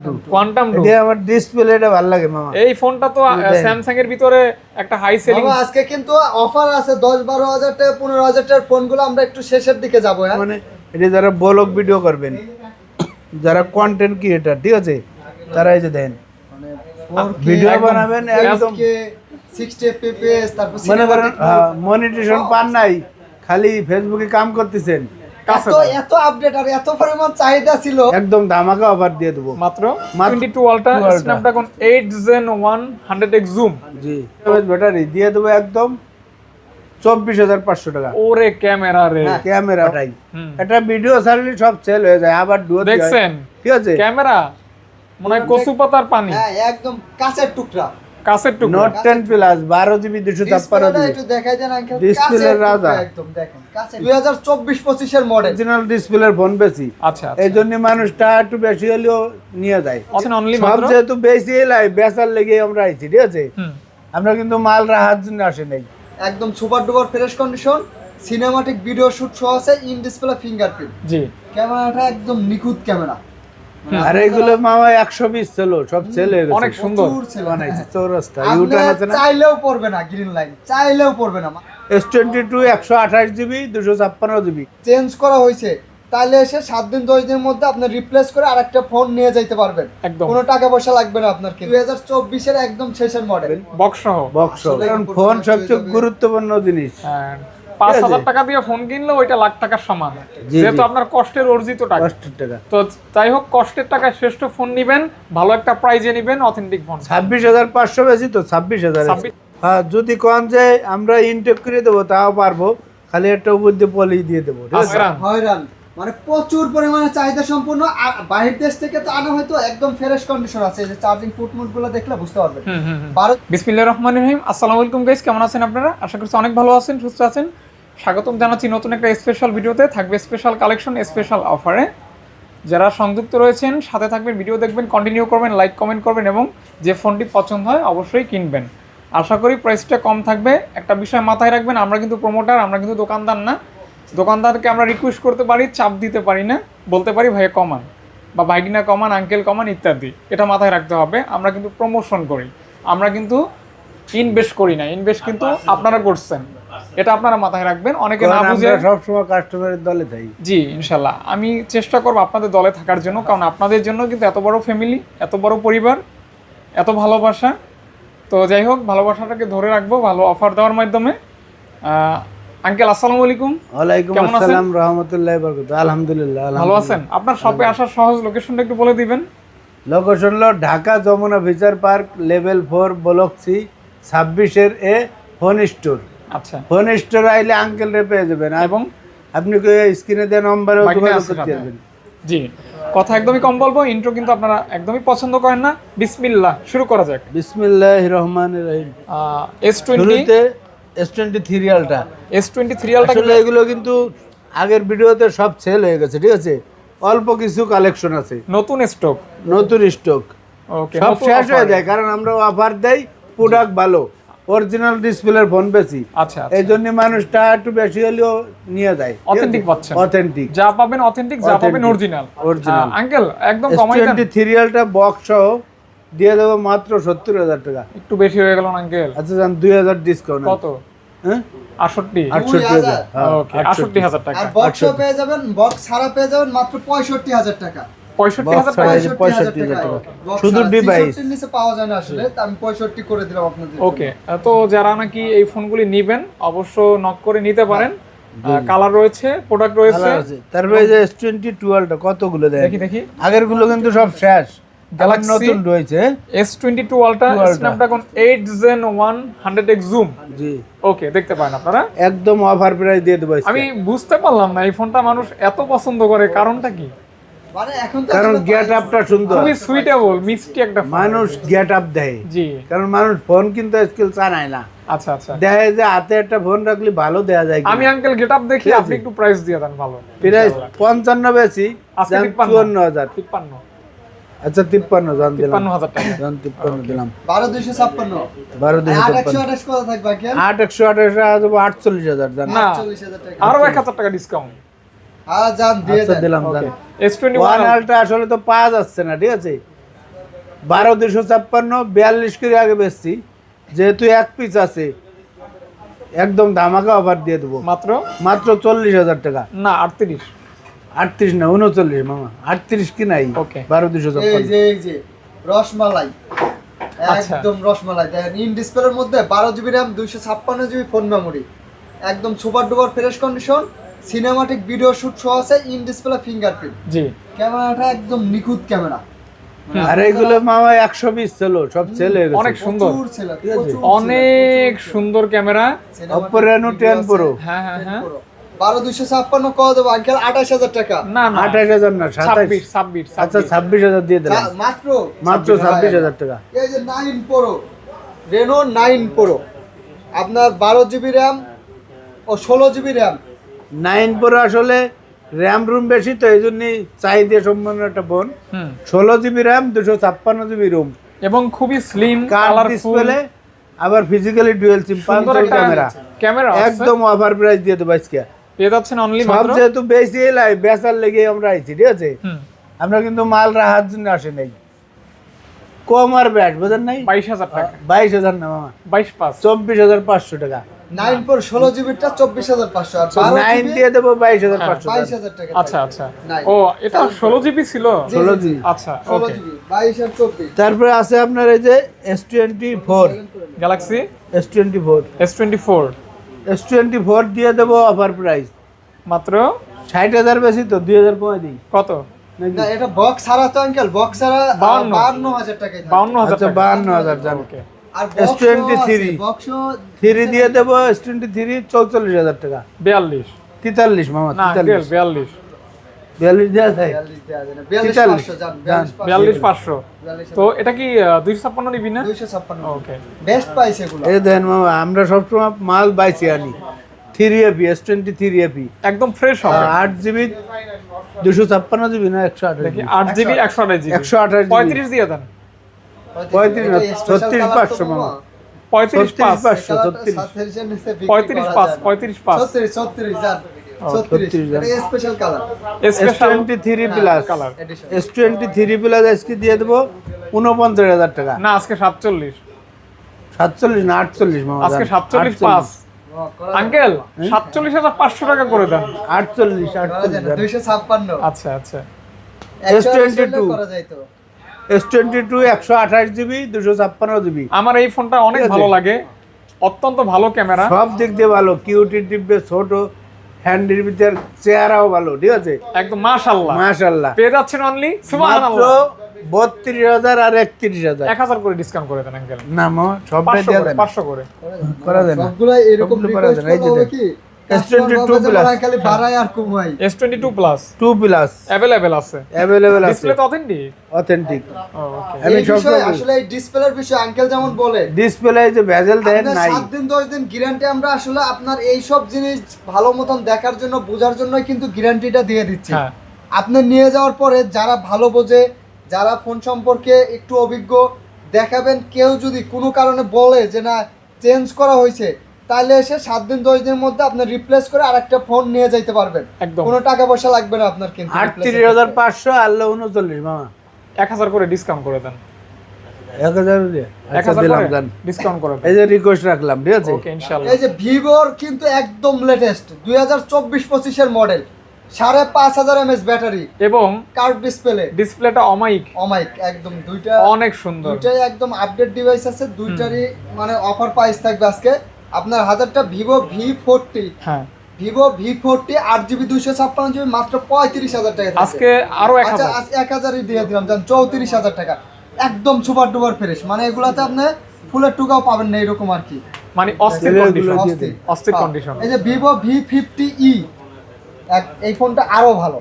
Quantum do এটা আমার ডিসপ্লেটা ভালো লাগে মামা। এই ফোনটা তো স্যামসাং এর ভিতরে একটা হাই সেলিং বাবা, আজকে কিন্তু অফার আছে দশ বারো হাজার টাকা পনেরো হাজার টাকার ফোনগুলো আমরা একটু শেষের দিকে যাব হ্যাঁ? মানে এটা যারা ব্লগ ভিডিও করবেন যারা কন্টেন্ট ক্রিয়েটার ঠিক আছে? তারা এই যে দেন। ভিডিও বানাবেন একদম। তারপর মনে করেন মনিটেশন পান নাই খালি ফেসবুকে কাম করতেছেন। এত এত আপডেট আর এত পরিমাণ চাহিদা ছিল। একদম ধামাকা অফার দিয়ে দেবো। মাত্র? মাত্র 22 ultra Snapdragon 8 gen 100x zoom জি। ব্যাটারি দিয়ে দেবো একদম চব্বিশ হাজার পাঁচশো টাকা। ওরে ক্যামেরা রে। হুম। একটা ভিডিও ছাড়লে সব সেল হয়ে যায় আবার ডুয়ো দেখছেন? ঠিক আছে? ক্যামেরা? মনে হয় কচু পাতার পানি। হ্যাঁ একদম কাছের টুকরা। কাছের টুকরো নোট টেন প্লাস বারো জিবি দুশো ছাপ্পান্ন ডিসপ্লেটা জিবি। একটু দেখাই দেন আঙ্কেল এর রাজা। একদম দেখেন। কাছে 2024 25 এর মডেল অরিজিনাল ডিসপ্লের ফোন বেশি। আচ্ছা এই জন্য মানুষটা একটু বেশি হলেও নিয়ে যায়। অপশন অনলি সব মাত্র? যেহেতু বেশি এলাই বেচার লেগে আমরা আইছি ঠিক আছে? আমরা কিন্তু মাল রাহার জন্য আসে নাই। একদম super duper fresh condition cinematic video shoot সহ আছে ইন ডিসপ্লে ফিঙ্গারপ্রিন্ট জি। ক্যামেরাটা একদম নিখুঁত ক্যামেরা। আর এইগুলো মামা একশো পিস ছিল সব সেল অনেক সুন্দর। বানাইছে চৌরাস্তা আপনি আছে না? চাইলেও পড়বে না গ্রিন লাইন চাইলেও পড়বে না এস টোয়েন্টি টু একশো আঠাশ জিবি দুশো ছাপ্পান্ন জিবি। চেঞ্জ করা হয়েছে। তাহলে এসে সাত দিন দশ দিনের মধ্যে আপনি রিপ্লেস করে আরেকটা ফোন নিয়ে যাইতে পারবেন। কোনো টাকা পয়সা লাগবে না আপনার দুই হাজার চব্বিশের একদম শেষের মডেল বক্স বক্স কারণ ফোন সবচেয়ে গুরুত্বপূর্ণ জিনিস। হ্যাঁ, পাঁচ হাজার টাকা দিয়ে ফোন কিনলে ওইটা লাখ টাকার সমান। যেহেতু আপনার কষ্টের অর্জিত টাকা। তো যাই হোক কষ্টের টাকায় শ্রেষ্ঠ ফোন নিবেন ভালো একটা প্রাইজে নিবেন অথেন্টিক ফোন ছাব্বিশ হাজার পাঁচশো বেশি তো ছাব্বিশ হাজার হ্যাঁ যদি কন যে আমরা ইনটেক করে দেবো তাও পারব। খালি একটা উপর দিয়ে পলি দিয়ে দেবো। হয়রান। মানে প্রচুর পরিমাণে চাহিদা সম্পূর্ণ আর বাহির দেশ থেকে তো আনা হয়তো একদম ফ্রেশ কন্ডিশন আছে যে চার্জিং পুট মুটগুলো দেখলে বুঝতে পারবেন। হুম। বিসমিল্লাহির রহমানির রহিম। আসসালামু আলাইকুম গাইস কেমন আছেন আপনারা? আশা করছি অনেক ভালো আছেন সুস্থ আছেন। স্বাগতম জানাচ্ছি নতুন একটা স্পেশাল ভিডিওতে। থাকবে স্পেশাল কালেকশন স্পেশাল অফারে যারা সংযুক্ত রয়েছেন সাথে থাকবেন ভিডিও দেখবেন কন্টিনিউ করবেন লাইক কমেন্ট করবেন এবং যে ফোনটি পছন্দ হয় অবশ্যই কিনবেন। আশা করি প্রাইসটা কম থাকবে। একটা বিষয় মাথায় রাখবেন আমরা কিন্তু প্রমোটার আমরা কিন্তু দোকানদার না। দোকানদারকে আমরা রিকোয়েস্ট করতে পারি চাপ দিতে পারি না। বলতে পারি ভাইয়া কমান। বা ভাইগিনা কমান আঙ্কেল কমান ইত্যাদি। এটা মাথায় রাখতে হবে। আমরা কিন্তু প্রমোশন করি। আমরা কিন্তু ইনভেস্ট করি না। ইনভেস্ট কিন্তু আপনারা করছেন। এটা আপনারা মাথায় রাখবেন অনেকে না বুঝে সবসময় কাস্টমারের দলে থাকি। জি ইনশাল্লাহ। আমি চেষ্টা করব আপনাদের দলে থাকার জন্য কারণ আপনাদের জন্য কিন্তু এত বড় ফ্যামিলি এত বড় পরিবার এত ভালোবাসা। তো যাই হোক ভালোবাসাটাকে ধরে রাখব ভালো অফার দেওয়ার মাধ্যমে। আঙ্কেল আসসালামু আলাইকুম। ওয়ালাইকুম? আসসালাম রহমতুল্লাহ বরকত আলহামদুলিল্লাহ ভালো আছেন? আপনার শপে আসার সহজ লোকেশনটা একটু বলে দিবেন। লোকেশন হলো Dhaka Jamuna future park level four block C ছাব্বিশের এ ফোন স্টোর আচ্ছা। ফোন স্টোর আইলে আঙ্কেল রে পেয়ে যাবেন। এবং? আপনি স্ক্রিনে দেওয়া নম্বরে যোগাযোগ করতে পারবেন। জি। কথা একদমই কম বলব ইন্ট্রো কিন্তু আপনারা একদমই পছন্দ করেন না। বিসমিল্লাহ শুরু করা যাক। বিসমিল্লাহ রহমান রহিম। এস এস টোয়েন্টি থ্রিয়ালটা এস টোয়েন্টি থ্রিয়ালটা আসলে এগুলো কিন্তু আগের ভিডিওতে সব সেল হয়ে গেছে ঠিক আছে? অল্প কিছু কালেকশন আছে। নতুন স্টক নতুন স্টক ওকে সব শেষ হয়ে যায় কারণ আমরা অফার দেই প্রোডাক্ট ভালো। অরিজিনাল ডিসপ্লের ফোন বেশি। আচ্ছা এই জন্য মানুষটা একটু বেশি হলেও নিয়ে যায়। Authentic পাচ্ছেন। অথেন্টিক যা পাবেন অথেন্টিক যা পাবেন Authentic, অরিজিনাল আঙ্কেল একদম কমাই দেন। টোয়েন্টি থ্রিয়ালটা বক্স সহ দিয়ে দেবো মাত্র সত্তর হাজার টাকা। একটু বেশি হয়ে গেল আঙ্কেল আচ্ছা যান দুই হাজার ডিসকাউন্ট কত? হ্যাঁ? আটষট্টি। আটষট্টি হাজার হ্যাঁ, ওকে আটষট্টি হাজার টাকা। আর বক্সও পেয়ে যাবেন বক্স ছাড়া পেয়ে যাবেন মাত্র পঁয়ষট্টি হাজার টাকা। পঁয়ষট্টি হাজার টাকা এই যে 65 হাজার টাকা। Box শুধু ছাড়া। device। 63 নিচে পাওয়া যায় না আসলে আমি পঁয়ষট্টি করে দিলাম আপনাদের ওকে তো যারা নাকি এই ফোনগুলি নিবেন অবশ্য নক করে নিতে পারেন। কালার রয়েছে প্রোডাক্ট রয়েছে। ভালো তারপরে যে এস টোয়েন্টি টুয়েলভটা কতগুলো দেয় দেখি দেখি। আগেরগুলো কিন্তু সব শেষ নতুন রয়েছে। S twenty two ultra Ultra। Snapdragon eight gen one hundred X zoom জি। ওকে দেখতে পারেন আপনারা। একদম অফার প্রাইস দিয়ে দেবো আমি বুঝতে পারলাম না এই ফোনটা মানুষ এত পছন্দ করে কারণটা কি? কারণ গেট আপটা সুন্দর। খুবই সুইটেবল মিষ্টি একটা মানুষ গেট আপ দেয়। জি। কারণ মানুষ ফোন কিন্তু আজকাল চানায় না। আচ্ছা আচ্ছা। দেয় যে হাতে একটা ফোন রাখলে ভালো দেয়া যায় আমি আঙ্কেল গেট আপ দেখি আপনি একটু প্রাইস দিয়ে দেন ভালো। প্রাইস পঞ্চান্ন বেশি আজকে যান তিপ্পান্ন। চুয়ান্ন হাজার তিপ্পান্ন। আচ্ছা তিপ্পান্ন জান দিলাম। তিপ্পান্ন হাজার টাকা। জান তিপ্পান্ন দিলাম। বারো দুইশো ছাপ্পান্ন। বারো দুশো আট একশো আঠাশ আটচল্লিশ হাজার জান আরও এক হাজার টাকা ডিসকাউন্ট হ্যাঁ যান দিয়ে দিলাম আসলে তো পাওয়া যাচ্ছে না ঠিক আছে? বারো দুশো ছাপ্পান্ন বিয়াল্লিশ করে আগে বেচছি। যেহেতু এক পিস আছে একদম ধামাকা অফার দিয়ে দেবো। মাত্র? মাত্র চল্লিশ হাজার টাকা। না আটত্রিশ। আটত্রিশ না উনচল্লিশ মামা। আটত্রিশ কি নাই? Okay. বারো দুশো ছাপ্পান্ন। যে এই যে রসমালাই। আচ্ছা। একদম রসমালাই। দেখেন ইন ডিসপ্লের মধ্যে বারো জিবি র্যাম দুইশো ছাপ্পান্ন জিবি ফোন মেমোরি একদম super duper fresh condition cinematic video shoot সহ আছে ইন ডিসপ্লে ফিঙ্গারপ্রিন্ট জি। ক্যামেরাটা একদম নিখুঁত ক্যামেরা আর এগুলো মামা একশো পিস ছিল সব ছেলে অনেক সুন্দর। প্রচুর ছিল ঠিক আছে? অনেক সুন্দর ক্যামেরা Oppo Reno 10 Pro। হ্যাঁ হ্যাঁ হ্যাঁ। বারো দুইশো ছাপ্পান্ন কত দেবো? আঙ্কেল আঠাশ হাজার টাকা। না না। আঠাশ হাজার না ছাব্বিশ ছাব্বিশ আচ্ছা ছাব্বিশ হাজার দিয়ে দিলাম। মাত্র? মাত্র ছাব্বিশ হাজার। টাকা। এই যে nine pro Reno nine pro আপনার বারো জিবি র্যাম ও ষোলো জিবি র্যাম নাইন পরে আসলে র্যাম রুম বেশি তো এই জন্যই চাহিদা সম্পন্ন একটা ফোন ষোলো জিবি র্যাম দুশো ছাপ্পান্ন জিবি রুম। এবং খুবই স্লিম কালারফুল ডিসপ্লে আবার ফিজিক্যালি ডুয়েল সিম একটা ক্যামেরা। ক্যামেরা একদম অফার প্রাইস দিয়ে দেবো আজকে। পেয়ে যাচ্ছেন অনলি সব যেহেতু বেশি এলাই বেচার লেগে আমরা আইছি ঠিক আছে? আমরা কিন্তু মাল রাখার জন্য আসে নাই। কম আর ব্যাট বোঝেন নাই? বাইশ হাজার টাকা। বাইশ হাজার না মামা। বাইশ পাঁচ। চব্বিশ হাজার পাঁচশো টাকা। নাইন প্রো ষোলো জিবিটা চব্বিশ হাজার পাঁচশো আর নাইন দিয়ে দেবো বাইশ হাজার পাঁচশো বাইশ হাজার টাকা আচ্ছা আচ্ছা। ও এটা ষোলো জিবি ছিল? ষোলো জিবি। আচ্ছা ষোলো জিবি বাইশ আর চব্বিশ। তারপরে আছে আপনার এই যে S twenty four Galaxy S twenty four S twenty four S twenty four দিয়ে দেবো অফার প্রাইস মাত্র? ষাট হাজার বেশি তো দুই হাজার কমে দিই কত না এটা বক্স ছাড়া তো আঙ্কেল বক্স ছাড়া হাজার বাউন্ন হাজার আচ্ছা টাকা। বাহান্ন হাজার জান। ওকে আর S23 থ্রি দিয়ে দেবো এস টোয়েন্টি থ্রি চৌচল্লিশ হাজার টাকা। বিয়াল্লিশ। তেতাল্লিশ মামা তেতাল্লিশ। বিয়াল্লিশ। বিয়াল্লিশ দেওয়া যায়? বিয়াল্লিশ দেওয়া যায় না, বিয়াল্লিশ তেতাল্লিশ। পাঁচশো। বিয়াল্লিশ তো এটা কি দুইশো ছাপ্পান্ন নিবি না? দুইশো ছাপ্পান্ন। ওকে বেস্ট পাইছে এগুলো। দেন মামা আমরা সবসময় মাল বাইছি আনি। Three FE S twenty three FE একদম ফ্রেশ হবে। আট জিবি দুশো ছাপ্পান্ন জিবি না একশো আঠাশ আট জিবি একশো আঠাশ জিবি। একশো আঠাশ পঁয়ত্রিশ দিয়ে দেন। পঁয়ত্রিশ না, ছত্রিশ পাঁচশো মামা। পঁয়ত্রিশ পাঁচ। পাঁচশো ছত্রিশ পঁয়ত্রিশ পাঁচ পঁয়ত্রিশ ছত্রিশ, ছত্রিশ। S twenty. এস টোয়েন্টি আজকে দিয়ে দেবো উনপঞ্চাশ হাজার টাকা। না আজকে সাতচল্লিশ। সাতচল্লিশ না আটচল্লিশ আজকে সাতচল্লিশ পাঁচ। আঙ্কেল সাতচল্লিশ হাজার পাঁচশো টাকা করে দেন। আটচল্লিশ আটচল্লিশ দুইশো ছাপ্পান্ন। আচ্ছা আচ্ছা। একশো আশি S22 হলেও করা যাইতো। এস টোয়েন্টি টু একশো আঠাশ জিবি দুশো ছাপ্পান্ন জিবি। আমার এই ফোনটা অনেক ভালো লাগে। অত্যন্ত ভালো ক্যামেরা। সব দিক দিয়ে ভালো কিউটির দিব্যে ছোট হ্যান্ডির ভিতর চেহারাও ভালো ঠিক আছে? একদম মাশাল্লাহ মাশাল্লাহ পেয়ে যাচ্ছেন অনলি সুবহানাল্লাহ। বত্রিশ হাজার আর একত্রিশ হাজার। এক হাজার করে ডিসকাউন্ট করে দেন আঙ্কেল না সব পাঁচশো দিয়ে করে পাঁচশো করে। করা যায় না। এরকম করা যায় না, এই যে? S22 customer বলবে যে plus। ওরা খালি বাড়ায় আর কমায়। S twenty two plus two plus available আছে। অ্যাভেলেবেল আছে ডিসপ্লে অথেন্টিক অথেন্টিক ওকে আমি সব আসলে এই ডিসপ্লের বিষয়ে আঙ্কেল যেমন বলে ডিসপ্লে যে ভেজেল দেন আপনার নাই। সাত দিন দশ দিন গ্যারান্টি আমরা আসলে আপনার এই সব জিনিস ভালো মতন দেখার জন্য বোঝার জন্য কিন্তু গ্যারান্টিটা দিয়ে দিচ্ছি। হ্যাঁ। আপনি নিয়ে যাওয়ার পরে যারা ভালো বোঝে যারা ফোন সম্পর্কে একটু অভিজ্ঞ দেখাবেন কেউ যদি কোনো কারণে বলে যে না চেঞ্জ করা হয়েছে তাহলে এসে সাত দিন দশ দিনের মধ্যে আপনি রিপ্লেস করে আরেকটা ফোন নিয়ে যাইতে পারবেন। একদম। কোনো টাকা পয়সা লাগবে না আপনার কিন্তু আটত্রিশ হাজার পাঁচশো আল্লাহ উনচল্লিশ মামা। এক হাজার করে ডিসকাউন্ট করে দেন। এক হাজার দিয়ে? এক আচ্ছা হাজার দিলাম জান ডিসকাউন্ট করে এই যে রিকোয়েস্ট রাখলাম ঠিক আছে? ওকে ইনশাআল্লাহ। এই যে ভিভোর কিন্তু একদম লেটেস্ট দুই হাজার চব্বিশ পঁচিশের মডেল সাড়ে পাঁচ হাজার এমএস ব্যাটারি এবং কার্ভ ডিসপ্লে ডিসপ্লেটা অমাইক অমাইক একদম দুইটা অনেক সুন্দর। দুইটাই একদম আপডেট ডিভাইস আছে দুইটারই মানে অফার প্রাইস থাকবে আজকে। আপনার হাজারটা ভিভো ভি ফোরটি হ্যাঁ। ভিভো ভি ফোরটি আট জিবি দুইশো ছাপ্পান্ন জিবি মাত্র পঁয়ত্রিশ হাজার টাকা আজকে আরও এক আচ্ছা হাজার। এক হাজারই দিয়ে দিলাম জান চৌত্রিশ হাজার টাকা। একদম সুপার ডুপার ফ্রেশ। মানে এগুলাতে আপনি ফুলের টুকাও পাবেন না এরকম আর কি। মানে অস্থির কন্ডিশন অস্থির। কন্ডিশন এই যে ভিভো ভি ফিফটি ই এই ফোনটা আরও ভালো।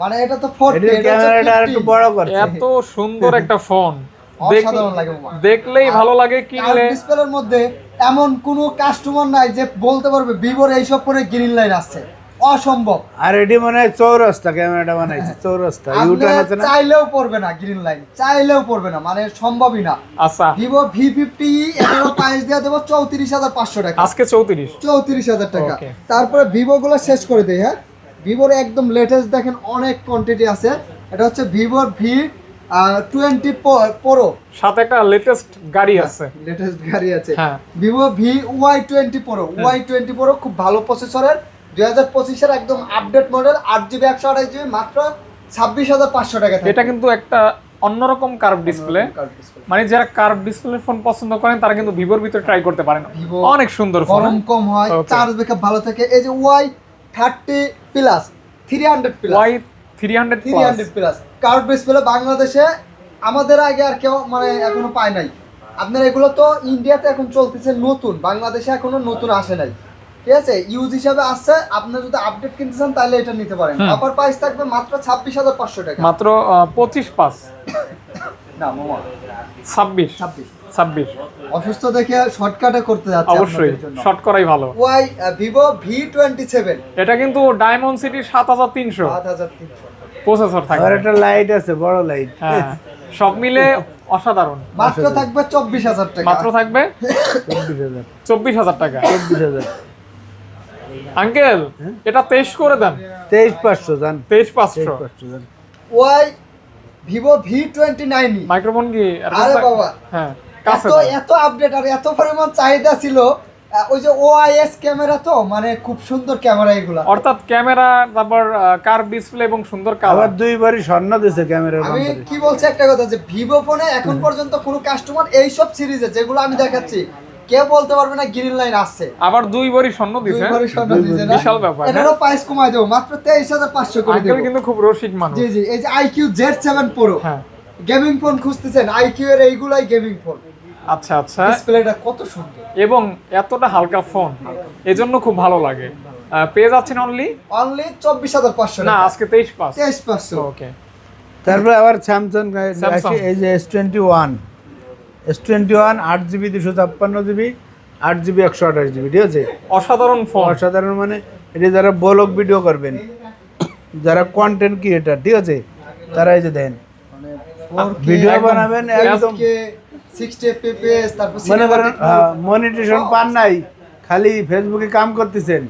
মানে এটা তো ফোরটি এটার ক্যামেরাটা একটু বড় করছে। এত সুন্দর একটা ফোন। অসাধারণ লাগে দেখলেই ভালো লাগে কিনলে। ডিসপ্লের মধ্যে এমন কোনো কাস্টমার নাই যে বলতে পারবে ভিভোর এইসব করে গ্রিন লাইন আসছে। অসম্ভব। আর এটি মনে হয় চৌরাস্তা ক্যামেরাটা বানাইছে চৌরাস্তা। ইউটার্ন আছে না? চাইলেও পড়বে না গ্রিন লাইন চাইলেও পড়বে না মানে সম্ভবই না। আচ্ছা। ভিভো ভি ফিফটি এটারও প্রাইস দিয়ে দেবো চৌত্রিশ হাজার পাঁচশো টাকা। আজকে চৌত্রিশ। চৌত্রিশ হাজার টাকা। তারপরে ভিভো গুলো শেষ করে দেই হ্যাঁ? ভিভোর একদম লেটেস্ট দেখেন অনেক কোয়ান্টিটি আছে। এটা হচ্ছে ভিভোর ভি টোয়েন্টি প্রো সাথে একটা লেটেস্ট গাড়ি আছে। লেটেস্ট গাড়ি আছে। হ্যাঁ। Vivo V Y twenty pro Y twenty pro খুব ভালো প্রসেসরের দুই হাজার পঁচিশের একদম আপডেট মডেল আট জিবি একশো আঠাশ জিবি মাত্র ছাব্বিশ হাজার পাঁচশো টাকা। এটা কিন্তু একটা অন্যরকম কার্ভ ডিসপ্লে মানে যারা কার্ভ ডিসপ্লে ফোন পছন্দ করেন তারা কিন্তু ভিভোর ভিতরে ট্রাই করতে পারেন। অনেক সুন্দর ফোন কম হয় চার্জ ব্যাকআপ ভালো থাকে। এই যে Y thirty plus three hundred plus Y three hundred three hundred plus curve display বাংলাদেশে আমাদের আগে আর কেউ মানে এখনও পায় নাই। আপনার এগুলো তো ইন্ডিয়াতে এখন চলতেছে নতুন বাংলাদেশে এখনও নতুন আসে নাই। ঠিক আছে? ইউজ হিসাবে আসছে আপনি যদি আপডেট কিনতে চান তাহলে এটা নিতে পারেন। অফার প্রাইস থাকবে মাত্র ছাব্বিশ হাজার পাঁচশো টাকা। মাত্র পঁচিশ পাঁচ। না মামা। ছাব্বিশ। ছাব্বিশ। ছাব্বিশ। অসুস্থ দেখে শর্টকাটে করতে যাচ্ছে অবশ্যই শর্ট করাই ভালো। Y Vivo V twenty seven এটা কিন্তু ডায়মন্ড সিটি সাত হাজার তিনশো। সাত হাজার তিনশো। প্রসেসর আর একটা লাইট আছে বড় লাইট হ্যাঁ সব মিলে অসাধারণ। মাত্র থাকবে চব্বিশ হাজার টাকা। মাত্র থাকবে চব্বিশ হাজার। টাকা। চব্বিশ হাজার। আঙ্কেল এটা তেইশ করে দেন। তেইশ পাঁচশো জান তেইশ পাঁচশো। Y Vivo V twenty nine microphone কি? আরে বাবা। হ্যাঁ কাছে এত এত আপডেট আর এত পরিমাণ চাহিদা ছিল। ওই যে ওআইএস ক্যামেরা তো মানে খুব সুন্দর ক্যামেরা এগুলা। অর্থাৎ ক্যামেরা তারপর কার ডিসপ্লে এবং সুন্দর আবার কালার দুইবারই স্বর্ণ দিছে ক্যামেরার আমি কি বলছি একটা কথা যে ভিভো ফোনে এখন পর্যন্ত কোনো কাস্টমার এই সব সিরিজে যেগুলো আমি দেখাচ্ছি কেউ বলতে পারবে না গ্রিন লাইন আসছে। আবার দুই বড়ি স্বর্ণ দিছে দুইবারই স্বর্ণ দিছে বিশাল ব্যাপার, হ্যাঁ? এটারও প্রাইস কমায় দেবো মাত্র তেইশ হাজার পাঁচশো করে আঙ্কেল দেবো। কিন্তু খুব রসিক মানুষ। জি জি এই যে আইকিউ জেড সেভেন প্রো হ্যাঁ। গেমিং ফোন খুঁজতেছেন আইকিউ এর এইগুলাই গেমিং ফোন আচ্ছা আচ্ছা। ডিসপ্লেটা কত সুন্দর। এবং এতটা হালকা ফোন এজন্য খুব ভালো লাগে। পেয়ে যাচ্ছেন অনলি অনলি চব্বিশ হাজার পাঁচশো না আজকে তেইশ পাঁচ। তেইশ পাঁচশো। ওকে। তারপরে আবার স্যামসাং Samsung। এই যে S twenty one S twenty one আট জিবি দুশো ছাপ্পান্ন জিবি আট জিবি একশো আঠাশ জিবি ঠিক আছে? অসাধারণ ফোন। অসাধারণ মানে এটা যারা ব্লগ ভিডিও করবেন যারা কন্টেন্ট ক্রিয়েটার ঠিক আছে? তারা এই যে দেন। ভিডিও বানাবেন একদম। মনে করেন মনিটেশন পান নাই খালি ফেসবুকে কাম করতেছেন।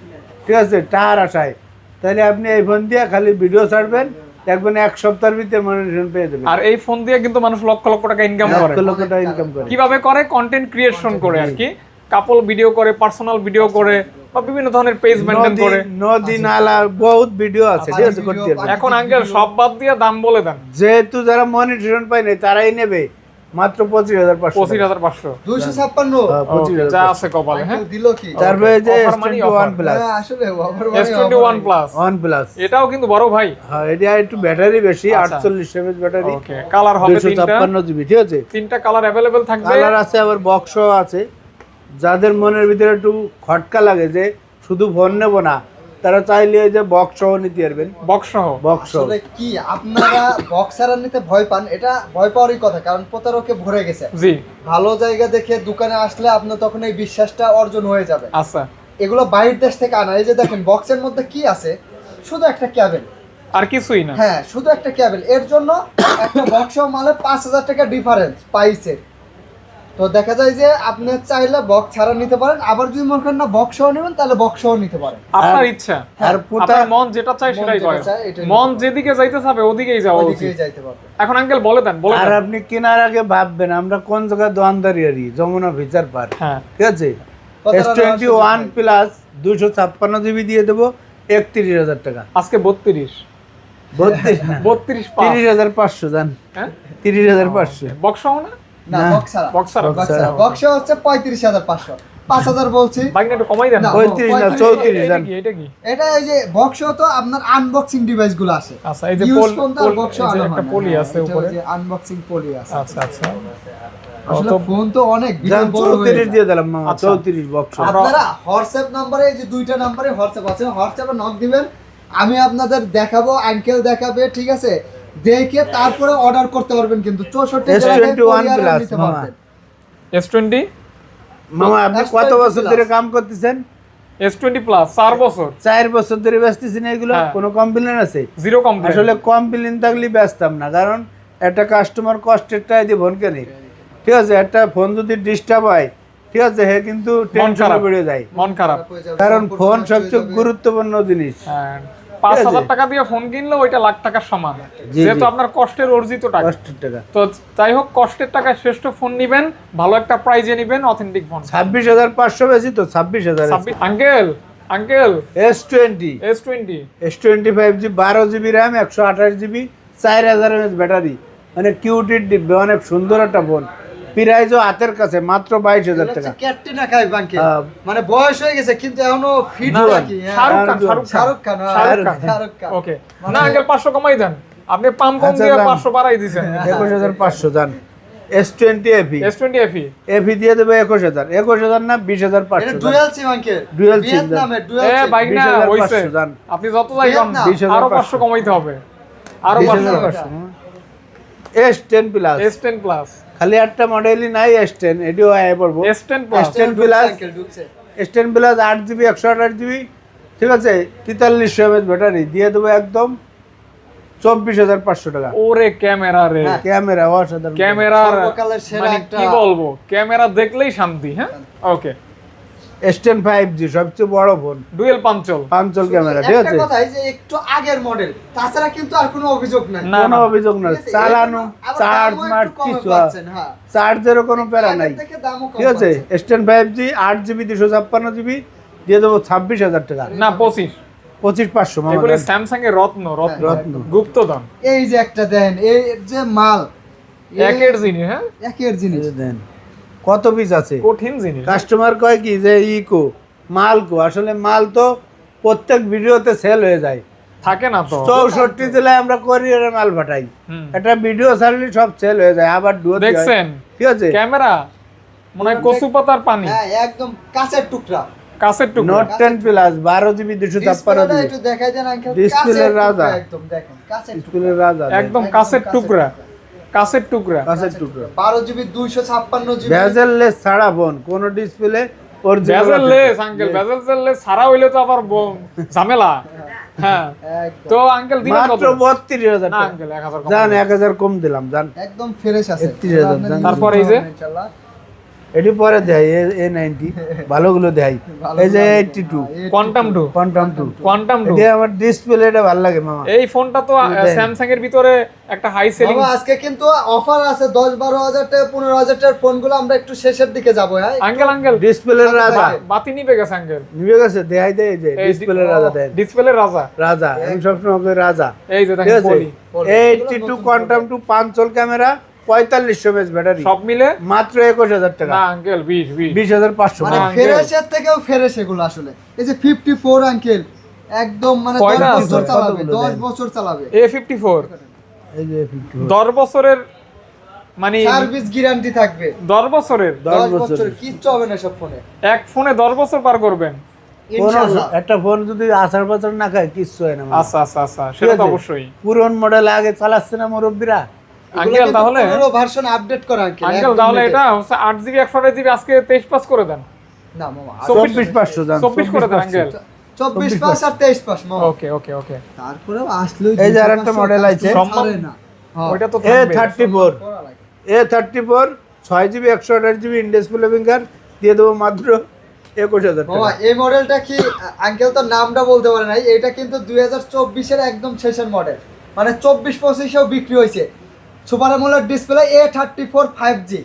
ঠিক আছে টাহার আশায়। তাহলে আপনি এই ফোন দিয়ে খালি ভিডিও ছাড়বেন দেখবেন এক সপ্তাহের ভিতরে মনিটেশন পেয়ে যাবেন। আর এই ফোন দিয়ে কিন্তু মানুষ লক্ষ লক্ষ টাকা ইনকাম করে। লক্ষ লক্ষ টাকা ইনকাম করে। কীভাবে করে? কন্টেন্ট ক্রিয়েশন করে আর কি কাপল ভিডিও করে পার্সোনাল ভিডিও করে বা বিভিন্ন ধরনের পেজ মেনটেন করে। নদী নালা বহুত ভিডিও আছে ঠিক আছে করতে এখন আঙ্কেল সব বাদ দিয়ে দাম বলে দেন। যেহেতু যারা মনিটেশন পায় নাই তারাই নেবে। মাত্র পঁচিশ হাজার পাঁচশো পঁচিশ হাজার পাঁচশো। দুইশো ছাপ্পান্ন। হ্যাঁ, পঁচিশ যা আছে কপালে হ্যাঁ? দিল কি? তারপরে যে এস টোয়েন্টি ওয়ান প্লাস হ্যাঁ, আসলে এস মানে twenty one. Plus one plus এটাও কিন্তু বড় ভাই। হ্যাঁ এটা একটু ব্যাটারি বেশি আচ্ছা। আটচল্লিশ এমএচ ব্যাটারি কালার হবে দুশো ছাপ্পান্ন জিবি ঠিক আছে? তিনটা কালার অ্যাভেলেবেল থাকবে। কালার আছে আবার বক্স আছে। যাদের মনের ভিতরে একটু খটকা লাগে যে শুধু ফোন নেব না তারা চাইলে এই যে বক্স সহ নিতে পারবেন। বক্স সহ? বক্স আসলে কি আপনারা বক্সার নিতে ভয় পান এটা ভয় পাওয়ারই কথা কারণ প্রতারকে ভরে গেছে। জি। ভালো জায়গা দেখে দোকানে আসলে আপনার তখন এই বিশ্বাসটা অর্জন হয়ে যাবে। আচ্ছা। এগুলো বাইরের দেশ থেকে আনা। এই যে দেখেন বক্সের মধ্যে কি আছে? শুধু একটা ক্যাবেল আর কিছুই না? হ্যাঁ শুধু একটা ক্যাবেল এর জন্য একটা বক্স মালে পাঁচ হাজার টাকা ডিফারেন্স পাইছে তো দেখা যায় যে আপনি চাইলে বক্স ছাড়া নিতে পারেন। আবার যদি মনে করেন না বক্স সহ নেবেন তাহলে বক্স সহ নিতে পারেন। আপনার ইচ্ছা। আর পোতা আপনার মন যেটা চায় সেটাই করে মন যেদিকে যাইতে চাবে ওদিকেই যাওয়া ওইদিকেই উচিত। যাইতে পারবে। এখন আঙ্কেল বলে দেন বলে আর আপনি কেনার আগে ভাববেন আমরা কোন জায়গায় দোয়ানদারি আরি? Jamuna future park. হ্যাঁ। ঠিক আছে? এস টোয়েন্টি ওয়ান প্লাস দুশো ছাপ্পান্ন জিবি দিয়ে দেবো একত্রিশ হাজার টাকা। আজকে বত্রিশ। বত্রিশ বত্রিশ তিরিশ হাজার পাঁচশো জান। হ্যাঁ? তিরিশ হাজার পাঁচশো। বক্স সহ না? না না। বক্স ছাড়া বক্স ছাড়া Box ছাড়া। বক্স হচ্ছে পঁয়ত্রিশ হাজার পাঁচশো। পাঁচ হাজার বলছি। কমাই দেন। পঁয়ত্রিশ না চৌত্রিশ এটা কি এটা এই যে বক্স তো আপনার আনবক্সিং ডিভাইসগুলো আছে। আচ্ছা এই যে ফোন তো বক্স এই যে আনা একটা পলি আছে উপরে। আনবক্সিং পলি আছে। আচ্ছা আচ্ছা। ফোন তো অনেক চৌত্রিশ দিয়ে দিলাম আচ্ছা। চৌত্রিশ বক্স আপনারা হোয়াটসঅ্যাপ নাম্বারে এই যে দুইটা নাম্বারে হোয়াটসঅ্যাপ আছে হোয়াটসঅ্যাপে নক দিবেন। আমি আপনাদের দেখাবো আঙ্কেল দেখাবে ঠিক আছে? দেখে তারপরে অর্ডার করতে পারবেন কিন্তু চৌষট্টি S21 plus, মামা। এস টোয়েন্টি মামা আপনি কত বছর। ধরে কাম করতেছেন? এস টোয়েন্টি প্লাস চার বছর। চার বছর ধরে ব্যস্তেছেন এগুলো? হ্যাঁ। কোনো কমপ্লেন আছে? জিরো কমপ্লেন আসলে কমপ্লেন থাকলে ব্যস্তাম না কারণ একটা কাস্টমার কষ্টের টাই দিয়ে ফোন কেনে। ঠিক আছে একটা ফোন যদি ডিস্টার্ব হয় ঠিক আছে হে কিন্তু টেনশনে বেড়ে যায়। মন খারাপ। কারণ ফোন সবচেয়ে গুরুত্বপূর্ণ জিনিস। হ্যাঁ। পাঁচ হাজার টাকা দিয়ে ফোন কিনলে ওইটা লাখ টাকার সমান। যেহেতু আপনার কষ্টের অর্জিত টাকা। তো যাই হোক কষ্টের টাকায় শ্রেষ্ঠ ফোন নিবেন ভালো একটা প্রাইজে নিবেন অথেন্টিক ফোন ছাব্বিশ হাজার পাঁচশো বেশি তো ছাব্বিশ হাজার uncle uncle S twenty. S twenty. S twenty five G বারো জিবি র্যাম একশো আঠাশ জিবি চার হাজার এমএচ ব্যাটারি। মানে কিউটির ডিব্বে অনেক সুন্দর একটা ফোন প্রাইজও হাতের কাছে মাত্র বাইশ হাজার টাকা। ক্যাটরিনা কাইফ আঙ্কেল হ্যাঁ। মানে বয়স হয়ে গেছে কিন্তু এখনও ফিট না, নাকি? হ্যাঁ। শাহরুখ খান শাহরুখ খান। শাহরুখ খান হ্যাঁ, শাহরুখ খান। ওকে না আঙ্কেল পাঁচশো কমাই দেন। আপনি পাম কম দিয়ে যান। পাঁচশো বাড়াই দিছেন। একুশ হাজার পাঁচশো যান S twenty FE S twenty FE FE দিয়ে দেবে একুশ হাজার। একুশ হাজার না বিশ হাজার এটা পাঁচশো dual SIM uncle Dual SIM ভিয়েতনামের এ ডুয়াল সিম বাইক না হইছে। যান। আপনি যত যাই কম ভিয়েতনাম। 20,500 আরও পাঁচশো কমাইতে হবে। আরও বিশ পাঁচশো হাজার পাঁচশো S ten plus S ten plus খালি একটা মডেলই নাই এস টেন এটিও আয় পড়ব। S ten plus S10 plus uncle S ten plus আট জিবি একশো আঠাশ জিবি ঠিক আছে? তেতাল্লিশশো এমএচ ব্যাটারি দিয়ে দেবো একদম চব্বিশ হাজার পাঁচশো টাকা। ওরে ক্যামেরা রে। হ্যাঁ। ক্যামেরা অসাধারণ। ক্যামেরা মানে কি বলব? ক্যামেরা দেখলেই শান্তি হ্যাঁ? Okay S ten five G সবচেয়ে বড় phone dual punch hole punch hole camera ঠিক একটা আছে? কথা এই যে একটু আগের মডেল তাছাড়া কিন্তু আর কোনো অভিযোগ নাই। না, কোনো অভিযোগ না ঠিক আছে? চালানো চার্জ কমে কিছু হ্যাঁ। চার্জেরও কোনো প্যারা নাই। ঠিক আছে? পাচ্ছেন। এস টেন ফাইভ জি আট জিবি দুশো ছাপ্পান্ন জিবি দিয়ে দেবো ছাব্বিশ হাজার টাকা। না পঁচিশ। পঁচিশ পাঁচশো এগুলি। স্যামসাং এর রত্ন রত্ন। রত্ন। গুপ্তধন এই যে একটা দেন এই যে মাল। একের জিনিস হ্যাঁ? একের জিনিস। দেন। কত পিস আছে? কঠিন জিনিস। কাস্টমার কয় কি যে ইকো মাল কো আসলে মাল তো প্রত্যেক ভিডিওতে সেল হয়ে যায়। থাকে না তো। চৌষট্টি জেলায় আমরা কোরিয়ারে মাল পাঠাই। একটা ভিডিও ছাড়লে সব সেল হয়ে যায়। আবার ডুয়ো দেখছেন? ঠিক আছে? ক্যামেরা? মনে হয় কচু পাতার পানি। হ্যাঁ একদম কাঁচের টুকরা। কাছের টুকরো। নোট টেন প্লাস বারো জিবি দুশো ছাপ্পান্ন ডিসপ্লেটা জিবি একটু দেখাই দেন আঙ্কেল। Display রাজা। একদম দেখেন কাঁচের টুকরা। রাজা একদম কাছের কাছের টুকরা। কাছের টুকরা। কাছের টুকরা। 12 জিবি দুইশো ছাপ্পান্ন জিবি। ভেজেল লেস ছাড়া বোন কোন ডিসপ্লে ওর লেস আঙ্কেল ভেজেল লেস ছাড়া হইলে তো আবার বোন ঝামেলা। হ্যাঁ। তো আঙ্কেল দিলাম মাত্র বত্রিশ হাজার না টাকা। আঙ্কেল এক হাজার কম জান 1000 কম দিলাম জান। একদম ফ্রেশ আছে। 31,000 তারপর তারপরে এই যে? ইনশাআল্লাহ। এটি পরে দেয় এ নাইনটি ভালোগুলো দেয়। এই যে ভালো। Eighty two quantum two quantum two quantum two এটি আমার ডিসপ্লেটা ভালো লাগে মামা। এই ফোনটা তো স্যামসাং এর ভিতরে একটা হাই সেলিং বাবা, আজকে কিন্তু অফার আছে দশ বারো হাজার টাকা পনেরো হাজার টাকার ফোনগুলো আমরা একটু শেষের দিকে যাব হ্যাঁ? আঙ্কেল আঙ্কেল ডিসপ্লের রাজা। বাতি নিবে গেছে আঙ্কেল নিবে গেছে দেখাই দেয় যে ডিসপ্লের রাজা দেন। ডিসপ্লে রাজা। রাজা আমি সবসময় রাজা। এই যে দেখেন এইটটি টু কোয়ান্টাম টু পাঁচশোল ক্যামেরা পঁয়তাল্লিশশো বেস ব্যাটারি। সব মিলে? মাত্র একুশ হাজার টাকা। আঙ্কেল বিশ বিশ। বিশ হাজার পাঁচশো। মানে না, ফেরেশের থেকেও ফেরেশ এগুলো আসলে। এই যে ফিফটি ফোর আঙ্কেল একদম মানে দশ বছর চালাবে দশ বছর চালাবে। এ ফিফটি ফোর এই যে ফিফটি দশ বছরের মানে সার্ভিস গ্যারান্টি থাকবে। দশ বছরের? বছর কিচ্ছু হবে না সব ফোনে। এক ফোনে দশ বছর পার করবেন? ইনশাআল্লাহ একটা ফোন যদি আসার বছর না খায় কিচ্ছু হয় না আচ্ছা আচ্ছা আচ্ছা সেটা তো অবশ্যই। পুরন মডেল আগে চালাচ্ছে না মুরব্বীরা? আঙ্কেল তাহলে ভার্সন আপডেট করা আঙ্কেল আঙ্কেল তাহলে এটা হচ্ছে আট জিবি একশো আঠাশ জিবি আজকে তেইশ পাস করে দেন। না মামা চব্বিশ- চব্বিশ পাঁচশো দাম চব্বিশ করে দেন আঙ্কেল। চব্বিশ পাস আর তেইশ পাস মামা। ওকে ওকে ওকে। তারপরেও আসলো এই যে আরেকটা model আছে। ছাড়ে না। হ্যাঁ। ওইটা তো এ থাকবে। Thirty four A thirty four ছয় জিবি একশো আঠাশ জিবি ইনডিসপ্লে ফিঙ্গার দিয়ে দেবো মাত্র একুশ হাজার মামা এই মডেলটা কি আঙ্কেল তো নামটা বলতে পারে নাই এটা কিন্তু দুই হাজার চব্বিশের একদম শেষের মডেল মানে চব্বিশ পঁচিশেও বিক্রি হয়েছে। সুপার আমলের display A thirty four five G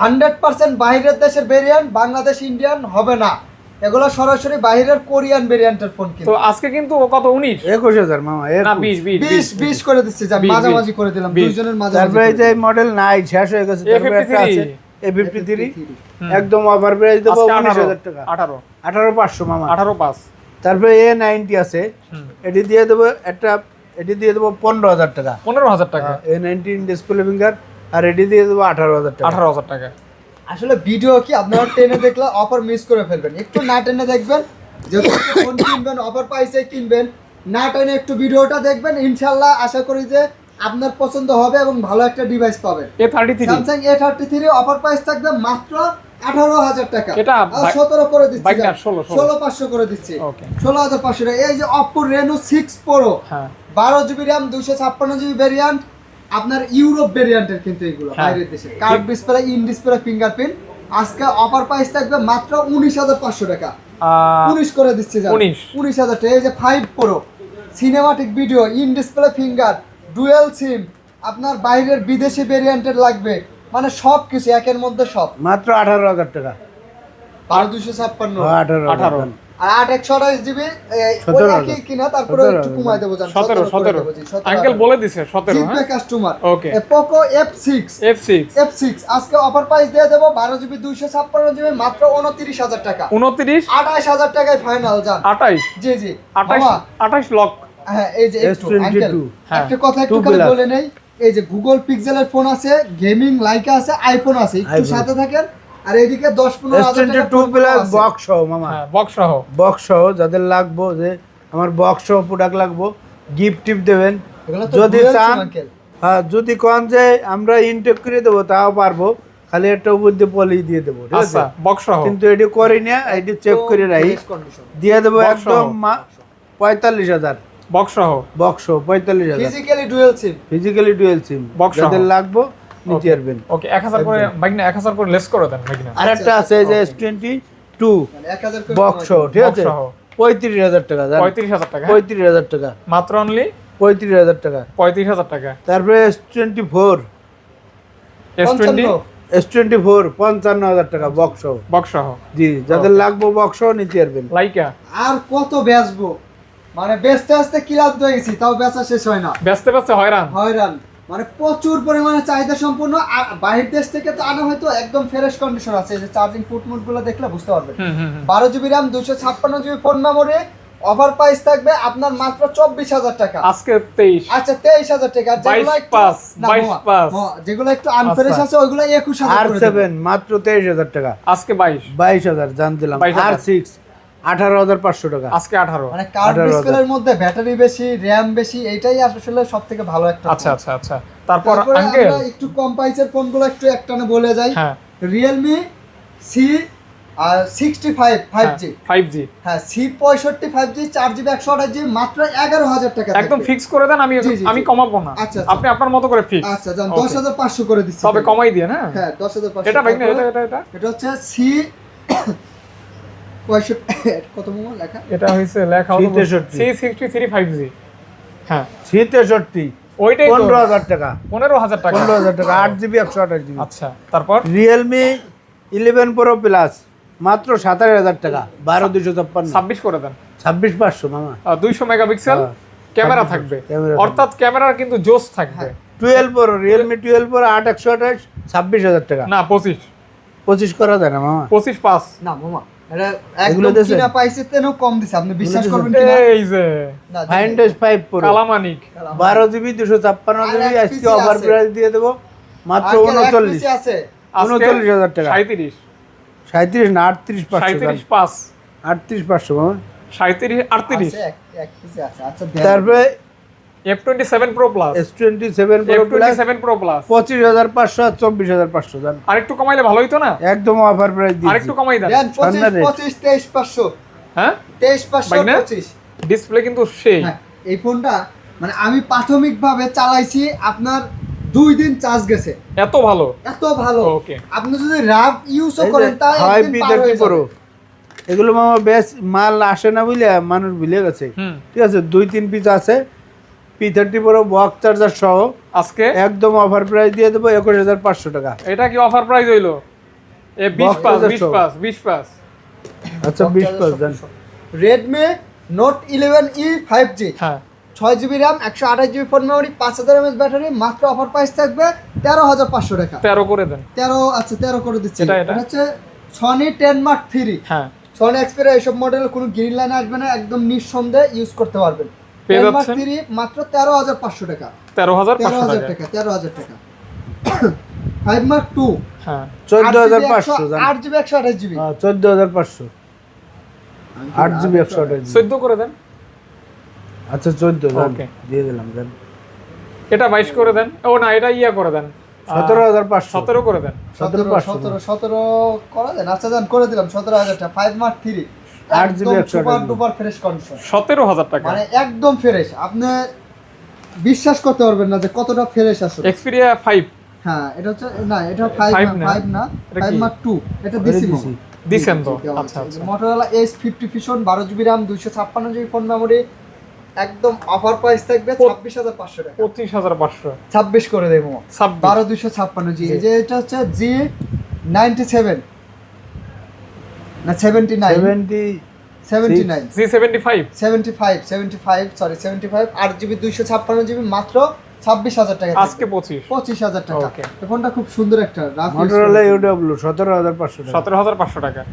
hundred percent বাইরের দেশের ভেরিয়েন্ট বাংলাদেশ ইন্ডিয়ান হবে না। এগুলো সরাসরি বাইরের কোরিয়ান ভেরিয়েন্টের ফোন কিন্তু আজকে কিন্তু কত উনিশ? একুশ হাজার মামা না। বিশ বিশ বিশ করে দিচ্ছি বিশ। মাঝামাঝি করে দিলাম। দুইজনের মাঝামাঝি তারপরে এই যে মডেল নাই শেষ হয়ে গেছে তারপরে একটা আছে এ ফিফটি থ্রি দিলাম। একদম অফার প্রাইস দেবো আজকে উনিশ হাজার টাকা। আঠারো। আঠারো পাঁচশো মামা। আঠারো পাস তারপরে এ নাইনটি আছে এটি দিয়ে দেবো একটা এটি দিয়ে দেবো পনেরো হাজার টাকা। পনেরো হাজার টাকা। এ নাইনটিন ডিসপ্লে ফিঙ্গার আর এটি দিয়ে দেবো আঠারো হাজার টাকা। আঠারো হাজার টাকা। আসলে ভিডিও কি আপনারা টেনে দেখলে অফার মিস করে ফেলবেন? একটু না টেনে দেখবেন যেহেতু ফোন কিনবেন অফার পাইসে কিনবেন। না টেনে একটু ভিডিওটা দেখবেন ইনশাল্লাহ আশা করি যে আপনার পছন্দ হবে এবং ভালো একটা ডিভাইস পাবেন। A thirty three Samsung A thirty three offer price থাকবে মাত্র আঠারো হাজার টাকা। এটা সতেরো করে দিচ্ছি বাইক না, 16, 16 ষোলো পাঁচশো করে দিচ্ছি। ষোলো হাজার পাঁচশো টাকা। এই যে অপো রেনো সিক্স প্রো হ্যাঁ। বারো জিবি র্যাম দুইশো ছাপ্পান্ন জিবি ভ্যারিয়ান্ট আপনার ইউরোপ ভ্যারিয়ান্টের কিন্তু এগুলো হ্যাঁ। বাইরের দেশে। Curved display in display fingerprint আজকে অফার প্রাইস থাকবে মাত্র উনিশ হাজার পাঁচশো টাকা। উনিশ করে দিচ্ছে 19 উনিশ। হাজার টাকা। এই যে five pro cinematic video in display finger dual SIM আপনার বাইরের বিদেশি ভেরিয়েন্টের লাগবে। মানে সব কিছু একের মধ্যে সব। মাত্র আঠারো হাজার টাকা। বারো দুশো ছাপ্পান্ন। আঠারো আঠারো। হাজার আর আট একশো আঠাশ জিবি সতেরো হাজার। একই কিনা তারপরে একটু কমাই দেবো সতেরো সতেরো আঙ্কেল বলে দিছে সতেরো হ্যাঁ? Customer okay. Poco F six F six F six আজকে অফার প্রাইস দিয়ে দেবো বারো জিবি দুইশো ছাপ্পান্ন জিবি মাত্র উনত্রিশ হাজার টাকা। উনত্রিশ? আঠাশ হাজার টাকায় ফাইনাল যান আঠাইশ? জি জি। আঠাইশ মামা, আঠাইশ হ্যাঁ এই যে একটু S22 আঙ্কেল একটা কথা একটু। বলে নেই। এই যে গুগল পিক্সেলের ফোন আছে গেমিং লাইকা আছে আইফোন আছে একটু সাথে থাকেন। আর এদিকে দশ পনেরো এস হাজার টোয়েন্টি টাকা টু প্লাস বক্স সহ মামা। হ্যাঁ বক্স সহ। বক্স সহ যাদের লাগবো যে আমার বক্স সহ প্রোডাক্ট লাগবো গিফট টিপ দেবেন। যদি চান হ্যাঁ যদি কন যে আমরা ইনটেক করে দেবো তাও পারব। খালি একটা উপর দিয়ে পলি দিয়ে দেবো ঠিক আছে? আচ্ছা বক্স সহ। কিন্তু এটি করি না এটি চেক করে রাখি। দিয়ে দেবো একদম মা- পঁয়তাল্লিশ হাজার। বক্স সহ। বক্স সহ পঁয়তাল্লিশ হাজার। Physically dual SIM physically dual SIM. যাদের লাগবো নিতে পারবেন ওকে এক হাজার করে বাইক না এক হাজার করে লেস করে দেন বাইক না। আর একটা আছে যে এস টোয়েন্টি টু মানে বক্স ঠিক আছে? সহ। পঁয়ত্রিশ হাজার টাকা জান? পঁয়ত্রিশ হাজার টাকা হ্যাঁ? পঁয়ত্রিশ হাজার টাকা। মাত্র অনলি পঁয়ত্রিশ হাজার টাকা। পঁয়ত্রিশ হাজার টাকা। তারপরে S twenty four S twenty four পঞ্চান্ন হাজার টাকা বক্স বক্স জি যাদের লাগবো বক্স নিতে পারবেন লাইকা আর কত বেচবো? মানে বেচতে আসতে কিলাত হয়ে গেছি তাও বেচা শেষ হয় না। ব্যস্তে ব্যস্তে হয়রান? হয়রান। মানে প্রচুর পরিমাণে চাহিদা সম্পূর্ণ আর বাহির দেশ থেকে তো আনা হয়তো একদম ফ্রেশ কন্ডিশন আছে যে চার্জিং পুট মুটগুলো দেখলে বুঝতে পারবেন। বারো জিবি র্যাম দুশো ছাপ্পান্ন GB phone memory offer price থাকবে আপনার মাত্র চব্বিশ হাজার টাকা। আজকে তেইশ। আচ্ছা তেইশ হাজার টাকা যেগুলো। যেগুলো একটু আনফ্রেশ আচ্ছা। আছে ওইগুলো একুশ হাজার আর করে সেভেন মাত্র তেইশ হাজার টাকা। আজকে বাইশ। বাইশ হাজার জান দিলাম। আর সিক্স আঠারো হাজার পাঁচশো টাকা। আজকে আঠারো। মানে কার্ড ডিসপ্লের মধ্যে ব্যাটারি বেশি র্যাম বেশি এইটাই আসলে সব থেকে ভালো একটা আচ্ছা আচ্ছা আচ্ছা। তারপর আঙ্কেল একটু কম প্রাইসের ফোনগুলো একটু একটানে বলে যাই। হ্যাঁ। রিয়েলমি সি আর sixty five five G five G হ্যাঁ সি পঁয়ষট্টি ফাইভ জি চার জিবি একশো আঠাশ জিবি মাত্র এগারো হাজার টাকা একদম ফিক্স করে দেন আমি কমাবো না। আচ্ছা। আপনি আপনার মতো করে ফিক্স আচ্ছা যান দশ হাজার পাঁচশো করে দিচ্ছি। তবে কমাই দিয়ে হ্যাঁ হ্যাঁ দশ হাজার পাঁচশো। এটা এটা এটা এটা? এটা হচ্ছে সি কত মোমো লেখা? এটা হয়েছে লেখা C63 sixty three five G হ্যাঁ। সি তেষট্টি ওইটাই পনেরো হাজার টাকা। পনেরো হাজার টাকা। পনেরো হাজার টাকা আট জিবি একশো আঠাশ জিবি। আচ্ছা তারপর? রিয়েলমি ইলেভেন প্রো প্লাস মাত্র সাতাশ হাজার টাকা বারো দুশো ছাপ্পান্ন। ছাব্বিশ করে দেন। ছাব্বিশ পাঁচশো মামা। দুইশো মেগাপিক্সেল হ্যাঁ, ক্যামেরা থাকবে। অর্থাৎ ক্যামেরার কিন্তু জোস থাকবে। Twelve pro Realme twelve pro আট একশো আঠাশ ছাব্বিশ হাজার টাকা। না পঁচিশ। পঁচিশ করা যায় না মামা। পঁচিশ পাস না মামা বারো জিবি দুশো ছাপ্পান্ন জিবি আজকে অফার প্রাইস দিয়ে দেবো। মাত্র উনচল্লিশ। উনচল্লিশ হাজার টাকা। সাঁত্রিশ সাঁত্রিশ না আটত্রিশ পাঁচশো সাঁত্রিশ পাঁচ। আটত্রিশ পাঁচশো সাঁত্রিশ আটত্রিশ। আছে, এক- এক পিসি আছে। আচ্ছা। তারপরে আর জান কমাইলে ভালো হইতো না? একদম অফার প্রাইস দিচ্ছি কমাই দেন। হ্যাঁ? ডিসপ্লে কিন্তু সেই। হ্যাঁ এই ফোনটা মানে আমি প্রাথমিকভাবে চালাইছি আপনার দুই দিন চার্জ গেছে। এত ভালো? এত ভালো। ওকে আপনি যদি রাব ইউজও এই করেন তাও একদিন পার হয়ে যাবে। এগুলো মামা বেশ মাল আসে না বুঝলে মানুষ ভুলে গেছে। ঠিক আছে দুই তিন পিস আছে। P thirty pro box charger সহ আজকে? একদম অফার প্রাইস দিয়ে দেবো একুশ হাজার পাঁচশো টাকা। এটা কি অফার প্রাইস হইল? এ বিশ পাস বিশ পাস বিশ পাস আচ্ছা বিশ percent Redmi note eleven E five G হ্যাঁ। ছয় জিবি র্যাম একশো আঠাশ জিবি ফোন মেমোরি পাঁচ হাজার এমএস ব্যাটারি মাত্র অফার প্রাইস থাকবে তেরো হাজার পাঁচশো টাকা। তেরো করে দেন। তেরো আচ্ছা তেরো করে দিচ্ছি। এটা, এটা? হচ্ছে সনি টেন মার্ক থ্রি হ্যাঁ। সনি এক্সপেরিয়া এইসব মডেল কোনো গ্রিন লাইন আসবে না একদম নিঃসন্দেহে ইউজ করতে পারবেন। পেয়ে যাচ্ছেন? মাত্র তেরো হাজার পাঁচশো টাকা। তেরো হাজার তেরো পাঁচশো হাজার টাকা টাকা তেরো হাজার টাকা। ফাইভ মার্ক টু হ্যাঁ। চোদ্দ হাজার পাঁচশো জান। আট জিবি একশো আঠাশ জিবি। হ্যাঁ, চোদ্দ হাজার পাঁচশো। আট জিবি একশো আঠাশ জিবি। চোদ্দ করে দেন। আচ্ছা চোদ্দ জান। Okay. দিয়ে দিলাম জান। এটা বাইশ করে দেন। ও না এটা ইয়া করে দেন। সতেরো হাজার পাঁচশো। সতেরো করে দেন। সতেরো সতেরো সতেরো সতেরো করা দেন। আচ্ছা দেন করে দিলাম। সতেরো হাজার টাকা five mark three super fresh condition টাকা। মানে একদম ফ্রেশ। আপনি বিশ্বাস করতে পারবেন না যে কতটা ফ্রেশ আসলে। এক্সপিরিয়া ফাইভ হ্যাঁ এটা হচ্ছে না এটা ফাইভ Five না না। ফাইভ না এটা ফাইভ কি? মার্ক টু এটা ওটা দিছি দিছি। দিছেন তো আচ্ছা আচ্ছা। মোটরোলা এস ফিফটি ফিশন বারো জিবি র্যাম দুইশো ছাপ্পান্ন জিবি ফোন মেমোরি একদম অফার প্রাইস থাকবে পো- ছাব্বিশ হাজার পাঁচশো টাকা। পঁচিশ হাজার পাঁচশো। ছাব্বিশ করে দেবো। ছাব্বিশ। বারো দুশো ছাপ্পান্ন জি জি। এই যে এটা হচ্ছে জি নাইনটি সেভেন না সেভেন্টি নাইন সেভেন্টি সরি মাত্র ছাব্বিশ হাজার টাকা আজকে পঁচিশ। পঁচিশ হাজার টাকা। ফোনটা খুব সুন্দর একটা টাকা।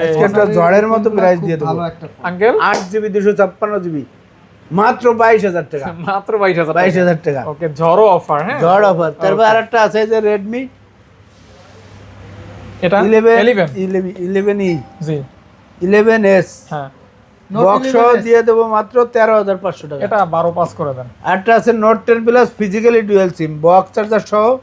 আজকে একটা ঝড়ের মতো প্রাইস দিয়ে দেবো। একটা আঙ্কেল মাত্র বাইশ হাজার টাকা। মাত্র বাইশ হাজার বাইশ হাজার টাকা। ওকে ঝড়ো অফার হ্যাঁ। ঝড় অফার তারপর Okay. আরেকটা আছে যে রেডমি এটা? Eleven eleven eleven eleven E G. Eleven S হ্যাঁ। বক্স দিয়ে দেবো মাত্র তেরো হাজার পাঁচশো টাকা। এটা বারো পাস করে দেন। আরটা আছে note ten plus physically dual SIM box charger সহ।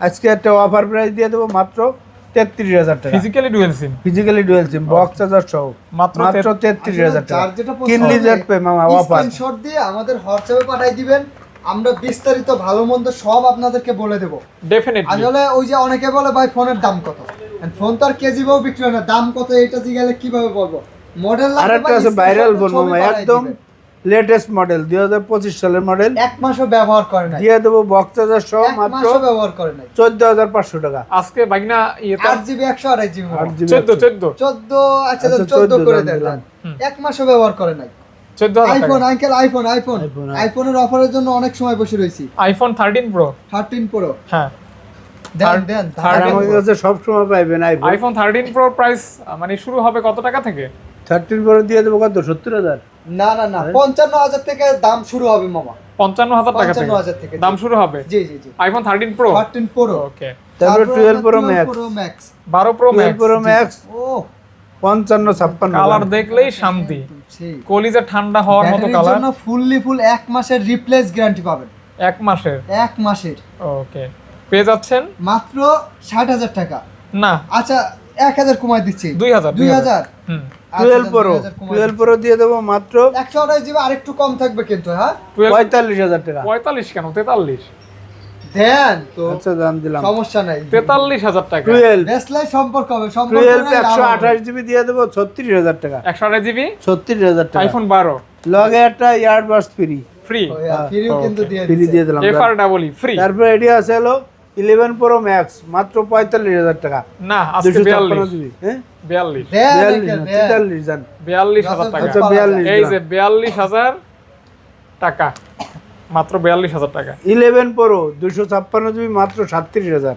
আজকে একটা অফার প্রাইস দিয়ে দেবো মাত্র তেত্রিশ হাজার টাকা। Physically dual sim physically dual sim box charger সহ। মাত্র মাত্র তেত- তেত্রিশ হাজার টাকা। কিনলি জেট পে মামা অফার স্ক্রিনশট দিয়ে আমাদের হোয়াটসঅ্যাপে পাঠিয়ে দিবেন। আমরা বিস্তারিত ভালো মন্দ সব আপনাদেরকে বলে দেবো। ডেফিনেটলি আসলে ওই যে অনেকে বলে ভাই ফোনের দাম কত? ফোন তো আর কেজি ভাবে বিক্রি হয় না। দাম কত এটা জিগালে কীভাবে বলব? মডেল আর একটা আছে ভাইরাল ফোন মামা একদম লেটেস্ট মডেল দুই হাজার পঁচিশ সালের মডেল এক মাসও ব্যবহার করে নাই। দিয়ে দেবো বক্স চার্জার সহ মাত্র ব্যবহার করে নাই। চোদ্দ হাজার পাঁচশো টাকা। আজকে বাগনা ইয়ে আট জিবি একশো আড়াই জিবি আট জিবি চোদ্দ চোদ্দ। চোদ্দ আচ্ছা আচ্ছা, চোদ্দ করে দিলাম। এক মাসও ব্যবহার করে নাই। চোদ্দ আইফোন আঙ্কেল আইফোন আইফোন। আইফোনের অফারের জন্য অনেক সময় বসে রয়েছি। IPhone thirteen pro thirteen pro হ্যাঁ। সবসময় পাইবেন iPhone iPhone thirteen pro price মানে শুরু হবে কত টাকা থেকে? থার্টিন পরে দিয়ে দেবো কত? সত্তর হাজার। না না না পঞ্চান্ন হাজার থেকে দাম শুরু হবে মামা। পঞ্চান্ন হাজার টাকা থেকে? দাম শুরু হবে? জি জি জি। IPhone thirteen pro thirteen pro okay তারপরে টুয়েলভ প্রো ম্যাক্স বারো প্রো টুয়েলভ প্রো ম্যাক্স ও। পঞ্চান্ন ছাপ্পান্ন কালার দেখলেই শান্তি। কলিজা ঠান্ডা হওয়ার মতো কালার ফুললি ফুল এক মাসের রিপ্লেস গ্যারান্টি পাবেন। এক মাসের? এক মাসের। ওকে পেয়ে যাচ্ছেন? মাত্র ষাট হাজার টাকা। না। আচ্ছা এক হাজার কমায় দিচ্ছি। দুই হাজার দুই হাজার। টুয়েলভ প্রো টুয়েলভ প্রো দিয়ে দেবো মাত্র একশো আঠাশ জিবি আরেকটু কম থাকবে কিন্তু হ্যাঁ? পঁয়তাল্লিশ হাজার টাকা। পঁয়তাল্লিশ কেন? তেতাল্লিশ। দেন তো। আচ্ছা দাম দিলাম। সমস্যা নাই। তেতাল্লিশ হাজার টাকা। টুয়েলভ। সম্পর্ক হবে সম্পর্ক টুয়েলভ একশো আঠাশ জিবি দিয়ে দেবো ছত্রিশ হাজার টাকা। একশো আঠাশ জিবি? ছত্রিশ হাজার টাকা। আইফোন বারো। লগে একটা ইয়ারবাস ফ্রি ফ্রি হ্যাঁ, ফ্রিও কিন্তু দিয়ে ফ্রি দিয়ে দিলাম। ডাবল ফ্রি তারপরে এটি আছে হলো ইলেভেন প্রো ম্যাক্স মাত্র পঁয়তাল্লিশ হাজার টাকা। না দুশো ছাপ্পান্ন জিবি হ্যাঁ? বিয়াল্লিশ। বিয়াল্লিশ একে, না, দেন। তেতাল্লিশ জান। বিয়াল্লিশ হাজার টাকা। এই যে বিয়াল্লিশ হাজার টাকা মাত্র বিয়াল্লিশ হাজার টাকা। ইলেভেন প্রো দুশো ছাপ্পান্ন জিবি মাত্র সাতত্রিশ হাজার।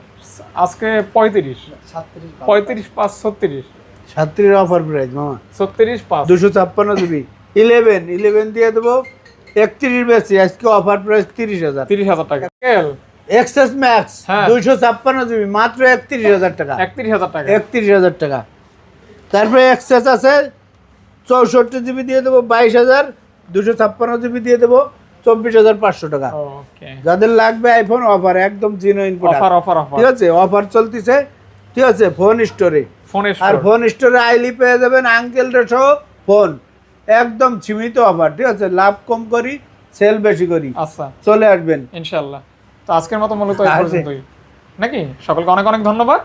আজকে পঁয়ত্রিশ। সাতত্রিশ পঁয়ত্রিশ পাঁচ ছত্রিশ। সাতত্রিশ অফার প্রাইস মামা। ছত্রিশ পাঁচ। দুশো ছাপ্পান্ন জিবি। ইলেভেন ইলেভেন দিয়ে দেবো একত্রিশ বেশি আজকে অফার প্রাইস তিরিশ হাজার। তিরিশ হাজার টাকা। XS max. দুইশো ছাপ্পান্ন জিবি মাত্র একত্রিশ হাজার টাকা। একত্রিশ হাজার টাকা। একত্রিশ হাজার টাকা। তারপরে এক্সেস আছে চৌষট্টি জিবি দিয়ে দেবো বাইশ হাজার দুশো ছাপ্পান্ন জিবি দিয়ে দেবো চব্বিশ হাজার পাঁচশো টাকা। যাদের লাগবে আইফোন অফার একদম জিনোইন অফার অফার অফার ঠিক আছে অফার চলতেছে। ঠিক আছে ফোন স্টোরে আর ফোন স্টোরে আইলি পেয়ে যাবেন আঙ্কেল সহ ফোন একদম সীমিত অফার ঠিক আছে? লাভ কম করি সেল বেশি করি। আচ্ছা। চলে আসবেন। ইনশাল্লাহ। তো আজকের মতো মূলত এই পর্যন্তই। নাকি? সকলকে অনেক অনেক ধন্যবাদ।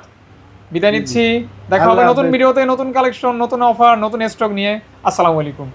বিদায় নিচ্ছি। দেখা হবে নতুন ভিডিওতে নতুন কালেকশন নতুন অফার নতুন স্টক নিয়ে। আসসালামু আলাইকুম।